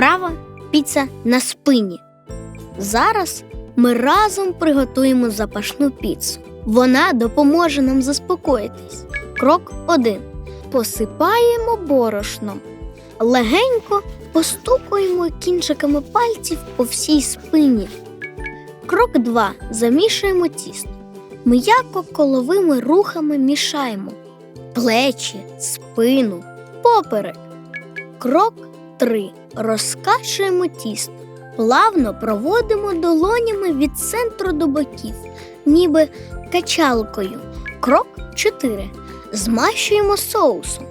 Вправа піца на спині. Зараз ми разом приготуємо запашну піцу. Вона допоможе нам заспокоїтись. Крок 1. Посипаємо борошном. Легенько постукуємо кінчиками пальців по всій спині. Крок 2. Замішуємо тісто. М'яко коловими рухами мішаємо плечі, спину, поперек. Крок 3. Розкачуємо тісто. Плавно проводимо долонями від центру до боків, ніби качалкою. Крок 4. Змащуємо соусом.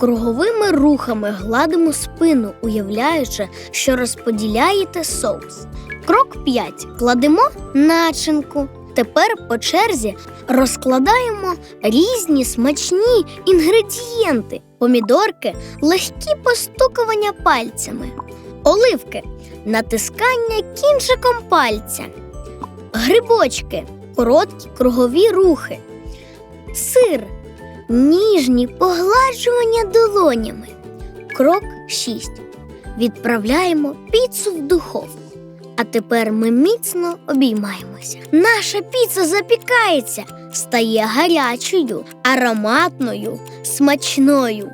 Круговими рухами гладимо спину, уявляючи, що розподіляєте соус. Крок 5. Кладемо начинку. Тепер по черзі розкладаємо різні смачні інгредієнти, помідорки, легкі постукування пальцями, оливки, натискання кінчиком пальця, грибочки, короткі кругові рухи, сир, ніжні погладжування долонями. Крок 6. Відправляємо піцу в духовку. А тепер ми міцно обіймаємося. Наша піца запікається, стає гарячою, ароматною, смачною.